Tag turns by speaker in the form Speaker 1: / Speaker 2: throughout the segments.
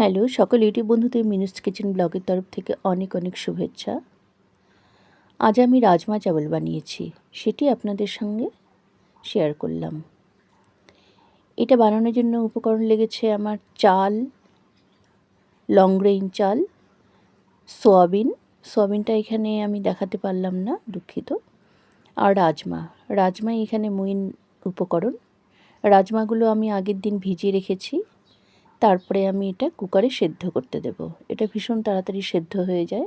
Speaker 1: Hello, সকল YouTube বন্ধুদের মিনুস kitchen ব্লগের তরফ থেকে অনেক অনেক শুভেচ্ছা। আজ আমি রাজমা চাবল বানিয়েছি, সেটি আপনাদের সঙ্গে শেয়ার করলাম। এটা বানানোর জন্য উপকরণ লেগেছে আমার চাল লং গ্রেইন চাল, সোয়াবিন। সোয়াবিনটা এখানে আমি দেখাতে পারলাম না, দুঃখিত। আর রাজমা রাজমা এখানে মেইন উপকরণ। রাজমাগুলো আমি আগের দিন ভিজিয়ে রেখেছি। তারপরে আমি এটা কুকারে সেদ্ধ করতে দেব। এটা ভীষণ তাড়াতাড়ি সেদ্ধ হয়ে যায়।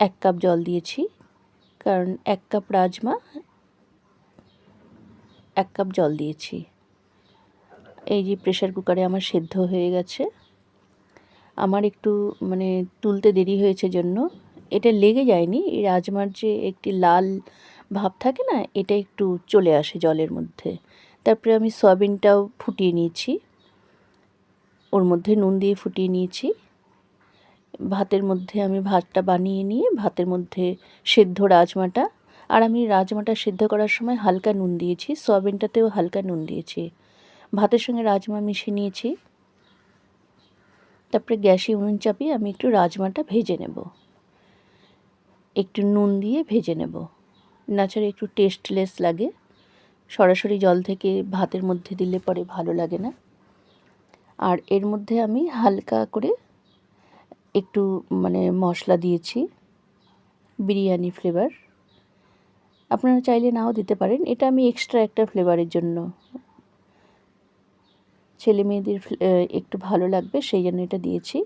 Speaker 1: এক কাপ জল দিয়েছি, কারণ এক কাপ রাজমা, এক কাপ জল দিয়েছি। এই যে প্রেশার কুকারে আমার সেদ্ধ হয়ে গেছে। আমার একটু মানে তুলতে দেরি হয়েছে জন্য। এটা লেগে যায়নি, এই রাজমার যে একটি লাল ভাব থাকে না, এটা একটু চলে আসে জলের মধ্যে। তারপরে আমি সয়াবিনটাও ফুটিয়ে নিয়েছি। ওর মধ্যে নুন দিয়ে ফুটিয়ে নিয়েছি। ভাতের মধ্যে আমি ভাতটা বানিয়ে নিয়ে, ভাতের মধ্যে সেদ্ধ রাজমাটা। আর আমি রাজমাটা সেদ্ধ করার সময় হালকা নুন দিয়েছি, সয়াবিনটাতেও হালকা নুন দিয়েছি। ভাতের সঙ্গে রাজমা মিশিয়ে নিয়েছি। তারপরে গ্যাসে উনুন চাপিয়ে আমি একটু রাজমাটা ভেজে নেব। একটু নুন দিয়ে ভেজে নেব। নাচারে একটু টেস্টলেস লাগে। সরাসরি জল থেকে ভাতের মধ্যে দিলে পরে ভালো লাগে না। আর এর মধ্যে আমি হালকা করে একটু মানে মশলা দিয়েছি, বিরিয়ানি ফ্লেভার আপনারা চাইলে নাও দিতে পারেন। এটা আমি এক্সট্রা একটা ফ্লেভারের জন্য। ছেলে মেয়েদের একটু ভালো লাগবে, সেই জন্য এটা দিয়েছি।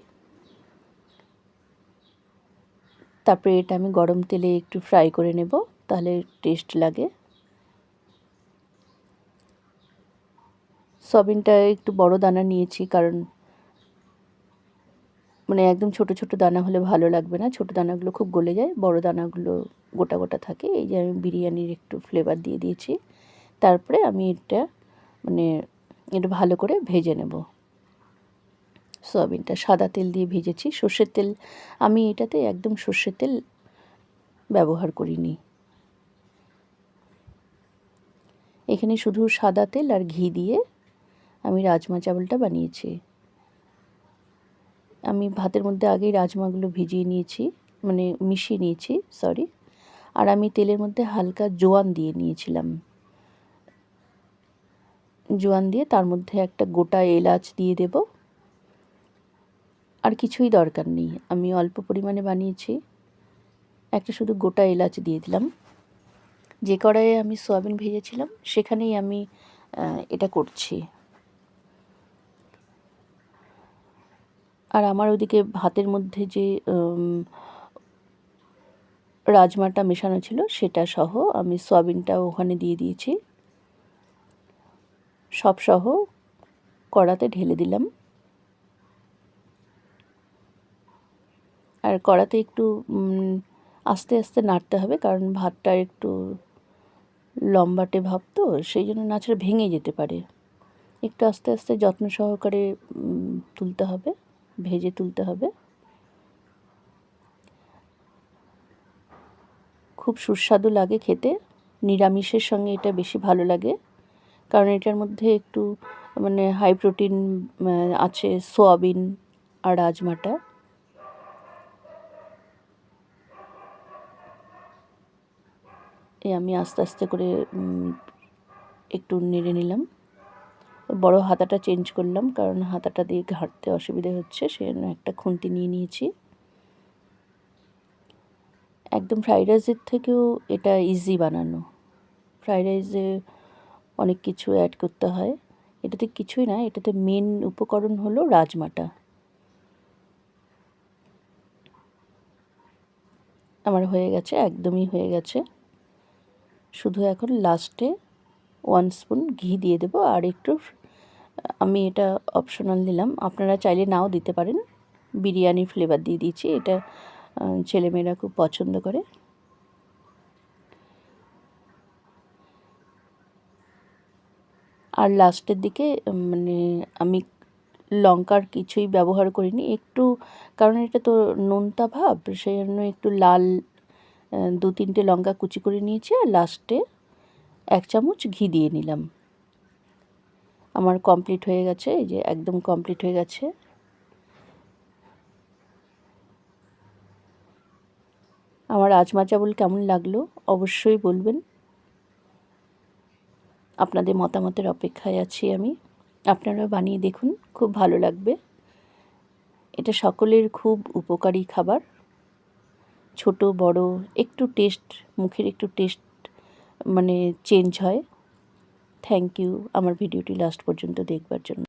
Speaker 1: তারপরে এটা আমি গরম তেলে একটু ফ্রাই করে নেব, তাহলে টেস্ট লাগে। সয়াবিনটা একটু বড় দানা নিয়েছি, কারণ মানে একদম ছোট ছোট দানা হলে ভালো লাগবে না। ছোট দানাগুলো খুব গলে যায়, বড় দানাগুলো গোটা গোটা থাকে। এই যে আমি বিরিয়ানির একটু ফ্লেভার দিয়ে দিয়েছি। তারপরে আমি এটা মানে এটা ভালো করে ভেজে নেব। সয়াবিনটা সাদা তেল দিয়ে ভেজেছি। সর্ষের তেল, আমি এটাতে একদম সর্ষের তেল ব্যবহার করিনি। এখানে শুধু সাদা তেল আর ঘি দিয়ে আমি রাজমা চাवलটা বানিয়েছি। আমি ভাতের মধ্যে আগেই রাজমাগুলো ভিজিয়ে নিয়েছি মানে মিশিয়ে নিয়েছি সরি আর আমি তেলের মধ্যে হালকা জোয়ান দিয়ে নিয়েছিলাম। জোয়ান দিয়ে তার মধ্যে একটা গোটা এলাচ দিয়ে দেব। আর কিছুই দরকার নেই। আমি অল্প পরিমাণে বানিয়েছি। একটা শুধু গোটা এলাচ দিয়ে দিলাম। যে কড়াইয়ে আমি সয়াবিন ভেজেছিলাম, সেখানেই আমি এটা করছি। আর আমার ওদিকে ভাতের মধ্যে যে রাজমাটা মেশানো ছিল সেটা সহ আমি সয়াবিনটাও ওখানে দিয়ে দিয়েছি। সব সহ কড়াতে ঢেলে দিলাম। আর কড়াতে একটু আস্তে আস্তে নাড়তে হবে কারণ ভাতটা একটু লম্বাটে ভাব তো, সেই জন্য নাচড়ে ভেঙে যেতে পারে। একটু আস্তে আস্তে যত্ন সহকারে তুলতে হবে। ভেজে তুলতে হবে। খুব সুস্বাদু লাগে খেতে। নিরামিষের সঙ্গে এটা বেশি ভালো লাগে। কারণ এটার মধ্যে একটু মানে হাই প্রোটিন আছে সোয়াবিন আর রাজমাটা। এই আমি আস্তে আস্তে করে একটু নেড়ে নিলাম। বড় হাতাটা চেঞ্জ করলাম, কারণ হাতাটা দিয়ে ঘাঁটতে অসুবিধে হচ্ছে, সেজন্য একটা খুন্তি নিয়ে নিয়েছি। একদম ফ্রাইড রাইসের থেকেও এটা ইজি বানানো। ফ্রাইড রাইসে অনেক কিছু অ্যাড করতে হয়। এটাতে কিছুই না, এটাতে মেন উপকরণ হলো রাজমাটা। আমার হয়ে গেছে, একদমই হয়ে গেছে। শুধু এখন লাস্টে ওয়ান স্পুন ঘি দিয়ে দেবো, আর একটু আমি এটা অপশনাল দিলাম আপনারা চাইলে নাও দিতে পারেন। বিরিয়ানি ফ্লেভার দিয়ে দিয়েছি। এটা ছেলেমেয়েরা খুব পছন্দ করে। আর লাস্টের দিকে মানে আমি লঙ্কার কিছুই ব্যবহার করিনি। একটু, কারণ এটা তো নোনতা ভাব সেই জন্য একটু লাল দু তিনটে লঙ্কা কুচি করে নিয়েছি। আর লাস্টে এক চামচ ঘি দিয়ে নিলাম। আমার কমপ্লিট হয়ে গেছে, এই যে একদম কমপ্লিট হয়ে গেছে। আমার আজমা চাবল কেমন লাগল অবশ্যই বলবেন। আপনাদের মতামতের অপেক্ষায় আছি আমি। আপনারা বানিয়ে দেখুন, খুব ভালো লাগবে। এটা সকলের খুব উপকারী খাবার। ছোট, বড়, একটু টেস্ট মুখের একটু টেস্ট মানে চেঞ্জ হয়। থ্যাংক ইউ আমার ভিডিওটি লাস্ট পর্যন্ত দেখবার জন্য।